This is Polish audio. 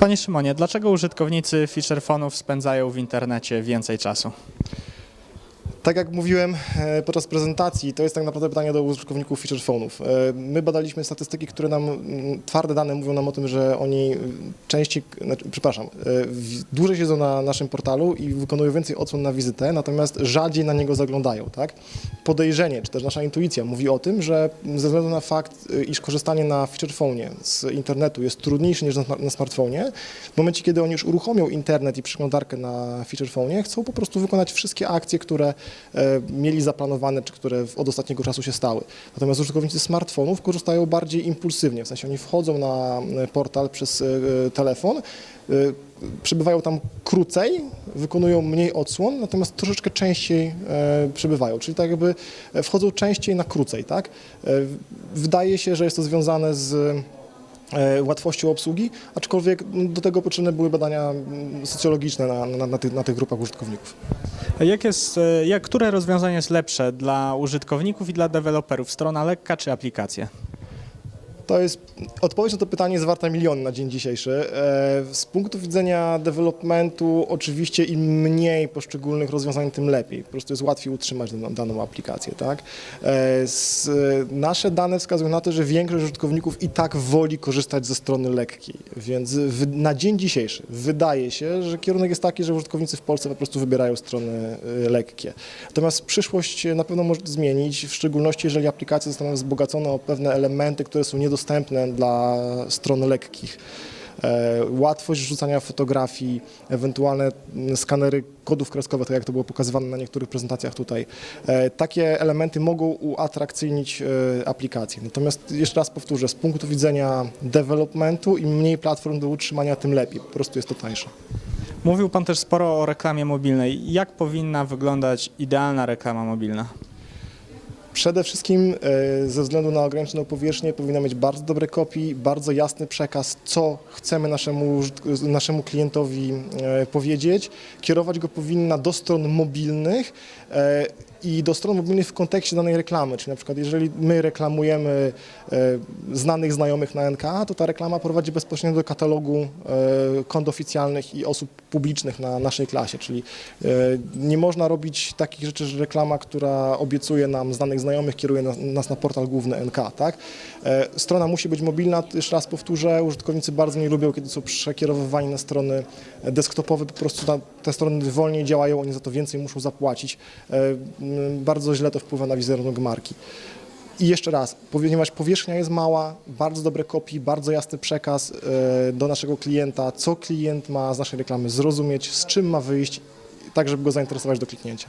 Panie Szymonie, dlaczego użytkownicy feature phone'ów spędzają w internecie więcej czasu? Tak jak mówiłem e, podczas prezentacji, to jest tak naprawdę pytanie do użytkowników feature phone'ów. E, My badaliśmy statystyki, które nam, mm, twarde dane mówią nam o tym, że oni częściej, znaczy, przepraszam, e, dłużej siedzą na naszym portalu i wykonują więcej odsłon na wizytę, natomiast rzadziej na niego zaglądają, tak? Podejrzenie, czy też nasza intuicja mówi o tym, że ze względu na fakt, iż korzystanie na feature phone'ie z internetu jest trudniejsze niż na, na smartfonie, w momencie, kiedy oni już uruchomią internet i przeglądarkę na feature phone'ie, chcą po prostu wykonać wszystkie akcje, które mieli zaplanowane, czy które od ostatniego czasu się stały. Natomiast użytkownicy smartfonów korzystają bardziej impulsywnie, w sensie oni wchodzą na e, portal przez e, telefon, e, przebywają tam krócej, wykonują mniej odsłon, natomiast troszeczkę częściej e, przebywają, czyli tak jakby e, wchodzą częściej na krócej, tak? E, Wydaje się, że jest to związane z e, łatwością obsługi, aczkolwiek m, do tego potrzebne były badania m, socjologiczne na, na, na, tych, na tych grupach użytkowników. Jak jest, e, jak, które rozwiązanie jest lepsze dla użytkowników i dla deweloperów? Strona lekka czy aplikacje? To jest, odpowiedź na to pytanie jest warta milion na dzień dzisiejszy. E, Z punktu widzenia developmentu oczywiście im mniej poszczególnych rozwiązań, tym lepiej. Po prostu jest łatwiej utrzymać daną, aplikację, tak? E, nasze dane wskazują na to, że większość użytkowników i tak woli korzystać ze strony lekkiej, więc na dzień dzisiejszy wydaje się, że kierunek jest taki, że użytkownicy w Polsce po prostu wybierają strony e, lekkie. Natomiast przyszłość na pewno może zmienić, w szczególności jeżeli aplikacje zostaną wzbogacone o pewne elementy, które są niedostępne dla stron lekkich. E, łatwość wrzucania fotografii, ewentualne skanery kodów kreskowych, tak jak to było pokazywane na niektórych prezentacjach tutaj. E, takie elementy mogą uatrakcyjnić e, aplikacje. Natomiast jeszcze raz powtórzę, z punktu widzenia developmentu im mniej platform do utrzymania, tym lepiej. Po prostu jest to tańsze. Mówił Pan też sporo o reklamie mobilnej. Jak powinna wyglądać idealna reklama mobilna? Przede wszystkim e, ze względu na ograniczoną powierzchnię powinna mieć bardzo dobre kopii, bardzo jasny przekaz, co chcemy naszemu, naszemu klientowi e, powiedzieć. Kierować go powinna do stron mobilnych e, i do stron mobilnych w kontekście danej reklamy. Czyli na przykład jeżeli my reklamujemy e, znanych znajomych na NK, to ta reklama prowadzi bezpośrednio do katalogu e, kont oficjalnych i osób publicznych na naszej klasie. Czyli e, nie można robić takich rzeczy, że reklama, która obiecuje nam znanych znajomych, kieruje nas, na portal główny NK. Tak? Strona musi być mobilna, jeszcze raz powtórzę, użytkownicy bardzo nie lubią, kiedy są przekierowywani na strony desktopowe, po prostu te strony wolniej działają, oni za to więcej muszą zapłacić. E, m, Bardzo źle to wpływa na wizerunek marki. I jeszcze raz, ponieważ powierzchnia jest mała, bardzo dobre kopii, bardzo jasny przekaz e, do naszego klienta, co klient ma z naszej reklamy zrozumieć, z czym ma wyjść, tak żeby go zainteresować do kliknięcia.